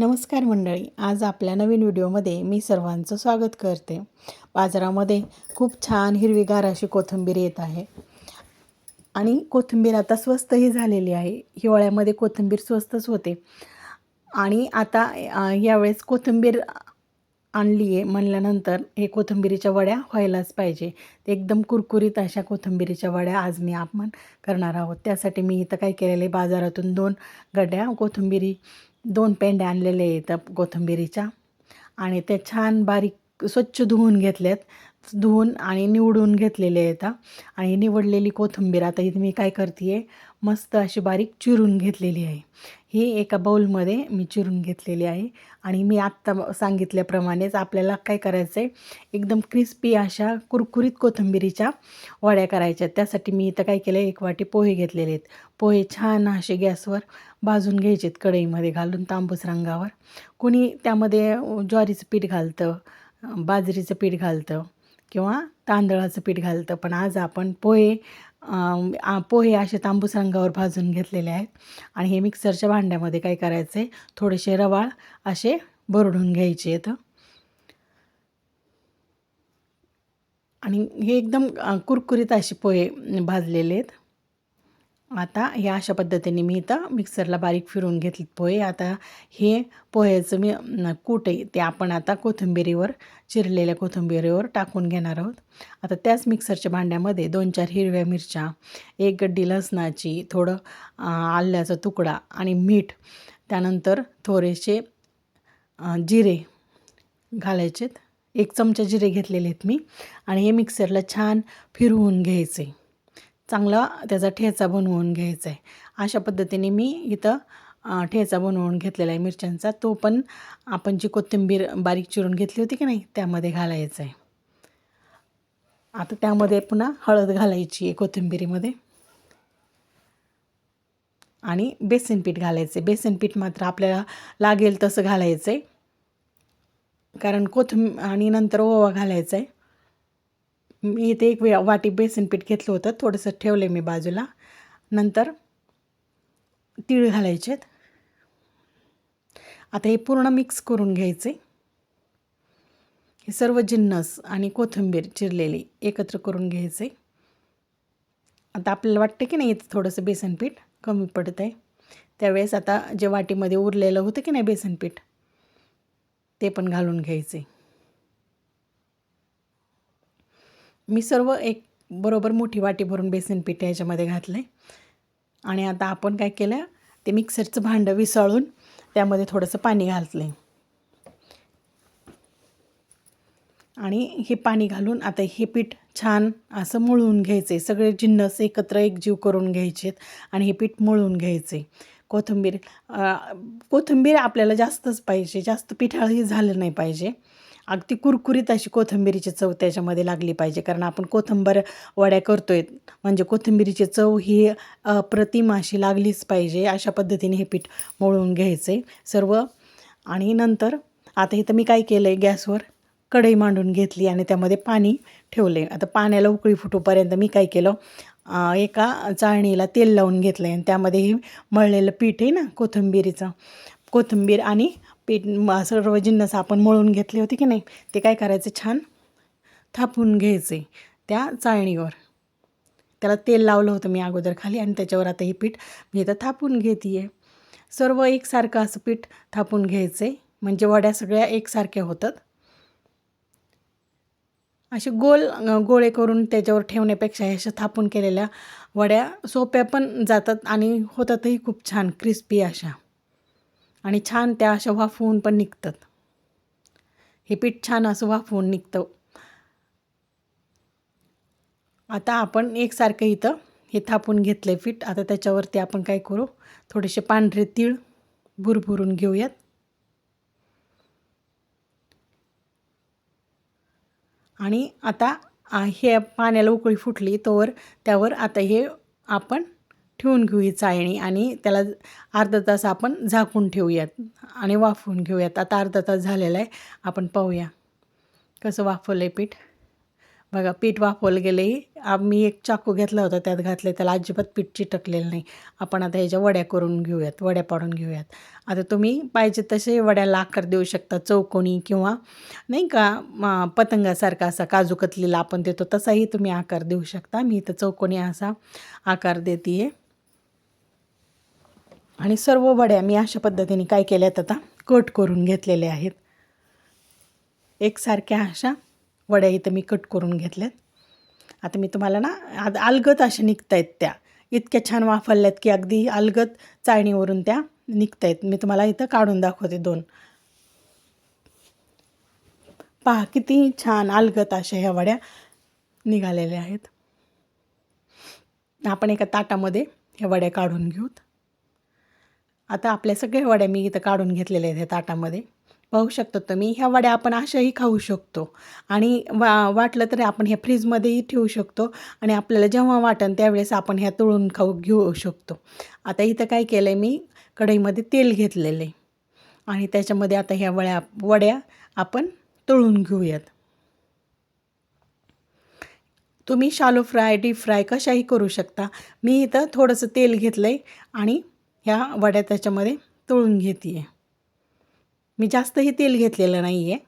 नमस्कार मंडळी आज आपल्या नवीन व्हिडिओमध्ये मी सर्वांचं स्वागत करते. बाजारामध्ये खूप छान हिरवीगार अशी कोथिंबीर येत आहे. आणि कोथिंबीर आता स्वस्तही झालेली आहे. हिवाळ्यामध्ये कोथिंबीर स्वस्तच होते. आणि आता यावेळेस कोथिंबीर आणली आहे म्हणल्यानंतर हे कोथिंबीरीच्या वड्या व्हायलाच पाहिजे. ते एकदम कुरकुरीत अशा कोथिंबीरीच्या वड्या आज मी आपण करणार आहोत. त्यासाठी मी इथं काय केलेलं आहे बाजारातून दोन गड्या कोथिंबीरी दोन पेंड्या आणलेल्या आहेत कोथिंबिरीच्या. आणि त्या छान बारीक स्वच्छ धुवून घेतल्यात धुवून आणि निवडून घेतलेले आहेत. आणि निवडलेली कोथिंबीर आता इथे मी काय करते आहे मस्त अशी बारीक चिरून घेतलेली आहे. ही एका बाऊलमध्ये मी चिरून घेतलेली आहे. आणि मी आत्ता सांगितल्याप्रमाणेच आपल्याला काय करायचं आहे एकदम क्रिस्पी अशा कुरकुरीत कोथिंबिरीच्या वड्या करायच्या. त्यासाठी मी इथं काय केलं एक वाटी पोहे घेतलेले आहेत. पोहे छान असे गॅसवर भाजून घ्यायचेत कढईमध्ये घालून तांबूस रंगावर. कोणी त्यामध्ये ज्वारीचं पीठ घालतं बाजरीचं पीठ घालतं किंवा तांदळाचं पीठ घालतं. पण आज आपण पोहे पोहे असे तांबूस रंगावर भाजून घेतलेले आहेत. आणि हे मिक्सरच्या भांड्यामध्ये काय करायचं आहे थोडेसे रवाळ असे भरडून घ्यायचे आहेत. आणि हे एकदम कुरकुरीत असे पोहे भाजलेले आहेत. आता हे अशा पद्धतीने मी इथं मिक्सरला बारीक फिरून घेतले पोहे. आता हे पोह्याचं मी कूट आहे. ते आपण आता कोथिंबिरीवर चिरलेल्या कोथिंबिरीवर टाकून घेणार आहोत. आता त्याच मिक्सरच्या भांड्यामध्ये दोन चार हिरव्या मिरच्या एक गड्डी लसणाची थोडं आल्याचा तुकडा आणि मीठ. त्यानंतर थोडेसे जिरे घालायचेत. एक चमचा जिरे घेतलेले आहेत मी. आणि हे मिक्सरला छान फिरवून घ्यायचे. चांगला त्याचा ठेचा बनवून घ्यायचा आहे अशा पद्धतीने मी इथं ठेचा बनवून घेतलेला आहे मिरच्यांचा. तो पण आपण जी कोथिंबीर बारीक चिरून घेतली होती की नाही त्यामध्ये घालायचा आहे आता त्यामध्ये पुन्हा हळद घालायची आहे कोथिंबीरीमध्ये. आणि बेसन पीठ घालायचं आहे बेसन पीठ मात्र आपल्याला लागेल तसं घालायचं आहे कारण कोथिंब आणि नंतर ओवा घालायचा आहे मी इथे एक वाटी बेसन पीठ घेतलं होतं. थोडंसं ठेवलं आहे मी बाजूला. नंतर तीळ घालायचे आता हे पूर्ण मिक्स करून घ्यायचे. हे सर्व जिन्नस आणि कोथिंबीर चिरलेली एकत्र करून घ्यायचे. आता आपल्याला वाटतं की नाही इथं थोडंसं बेसन पीठ कमी पडतं आहे त्यावेळेस आता जे वाटीमध्ये उरलेलं होतं की नाही बेसन पीठ ते पण घालून घ्यायचे. मी सर्व एक बरोबर मोठी वाटी भरून बेसन पीठ याच्यामध्ये घातलं आहे आणि आता आपण काय केलं ते मिक्सरचं भांडं विसळून त्यामध्ये थोडंसं पाणी घातलं आहे आणि हे पाणी घालून आता हे पीठ छान असं मळून घ्यायचे सगळे जिन्नस एकत्र एकजीव करून घ्यायचेत आणि हे पीठ मळून घ्यायचे कोथिंबीर कोथिंबीर आपल्याला जास्तच पाहिजे. जास्त पिठाळही झालं नाही पाहिजे. अगदी कुरकुरीत अशी कोथिंबिरीची चव त्याच्यामध्ये लागली पाहिजे. कारण आपण कोथिंबर वड्या करतो आहे म्हणजे कोथिंबिरीची चव ही अप्रतिम अशी लागलीच पाहिजे. अशा पद्धतीने हे पीठ मळून घ्यायचं आहे सर्व. आणि नंतर आता इथं मी काय केलं आहे गॅसवर कढई मांडून घेतली आणि त्यामध्ये पाणी ठेवले आता पाण्याला उकळी फुटूपर्यंत मी काय केलं एका चाळणीला तेल लावून घेतलं आहे आणि त्यामध्ये हे मळलेलं पीठ आहे ना कोथिंबिरीचं कोथिंबीर आणि पीठ सर्व जिन्नस आपण मळून घेतले होते की नाही ते काय करायचे छान? थापून घ्यायचे त्या चाळणीवर. त्याला तेल लावलं होतं मी अगोदर खाली आणि त्याच्यावर आता हे पीठ मी आता थापून घेते आहे सर्व एकसारखं असं पीठ थापून घ्यायचे म्हणजे वड्या सगळ्या एकसारख्या होतात. असे गोल गोळे करून त्याच्यावर ठेवण्यापेक्षा अशा थापून केलेल्या वड्या सोप्या पण जातात आणि होतातही खूप छान क्रिस्पी अशा. आणि छान त्या अशा वाफवून पण निघतात. हे पीठ छान असं वाफवून निघतं. आता आपण एकसारखं इथं हे थापून घेतलं आहे पीठ. आता त्याच्यावरती आपण काय करू? थोडेसे पांढरे तीळ भुरभुरून घेऊयात. आणि आता हे पाण्याला उकळी फुटली तोवर त्यावर आता हे आपण ठेवून घेऊ ही चाळणी आणि त्याला अर्धा तास आपण झाकून ठेवूयात आणि वाफवून घेऊयात. आता अर्धा तास झालेला आहे. आपण पाहूया कसं वाफवलं आहे पीठ. बघा पीठ वाफवलं गेलं मी एक चाकू घेतला होता त्यात घातले त्याला अजिबात पीठ चिटकलेलं नाही. आपण आता ह्याच्या वड्या करून घेऊयात वड्या पाडून घेऊयात. आता तुम्ही पाहिजे तसे वड्याला आकार देऊ शकता चौकोनी किंवा नाही का पतंगासारखा असा काजू कतलीला आपण देतो तसाही तुम्ही आकार देऊ शकता. मी इथं चौकोनी असा आकार देते आहे आणि सर्व वड्या मी अशा पद्धतीने काय केल्यात आता? कट करून घेतलेल्या आहेत. एकसारख्या अशा वड्या इथं मी कट करून घेतल्यात. आता मी तुम्हाला ना आज अलगत अशा निघत आहेत त्या. इतक्या छान वाफरल्यात की अगदी अलगत चाळणीवरून त्या निघत आहेत मी तुम्हाला इथं काढून दाखवते दोन. पहा किती छान अलगत अशा ह्या वड्या निघालेल्या आहेत. आपण एका ताटामध्ये ह्या वड्या काढून घेऊत. आता आपल्या सगळ्या वड्या मी इथं काढून घेतलेल्या आहेत ह्या ताटामध्ये. पाहू शकतो तुम्ही ह्या वड्या आपण अशाही खाऊ शकतो. आणि वा वाटलं तर आपण ह्या फ्रीजमध्येही ठेवू शकतो आणि आपल्याला जेव्हा वाटन त्यावेळेस आपण ह्या तळून खाऊ घेऊ शकतो. आता इथं काय केलं आहे मी कढईमध्ये तेल घेतलेलं आहे. आणि त्याच्यामध्ये आता ह्या वड्या वड्या आपण तळून घेऊयात. तुम्ही शालो फ्राय डीप फ्राय कशाही करू शकता. मी इथं थोडंसं तेल घेतलं आहे आणि ह्या वड्या त्याच्यामध्ये तळून घेते आहे मी जास्तही तेल घेतलेलं नाही आहे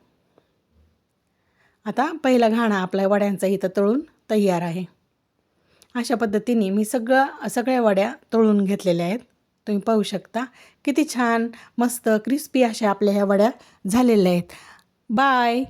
आता पहिला घाणा आपल्या वड्यांचा इथं तळून तयार आहे. अशा पद्धतीने मी सगळं सगळ्या वड्या तळून घेतलेल्या आहेत. तुम्ही पाहू शकता किती छान मस्त क्रिस्पी अशा आपल्या ह्या वड्या झालेल्या आहेत. बाय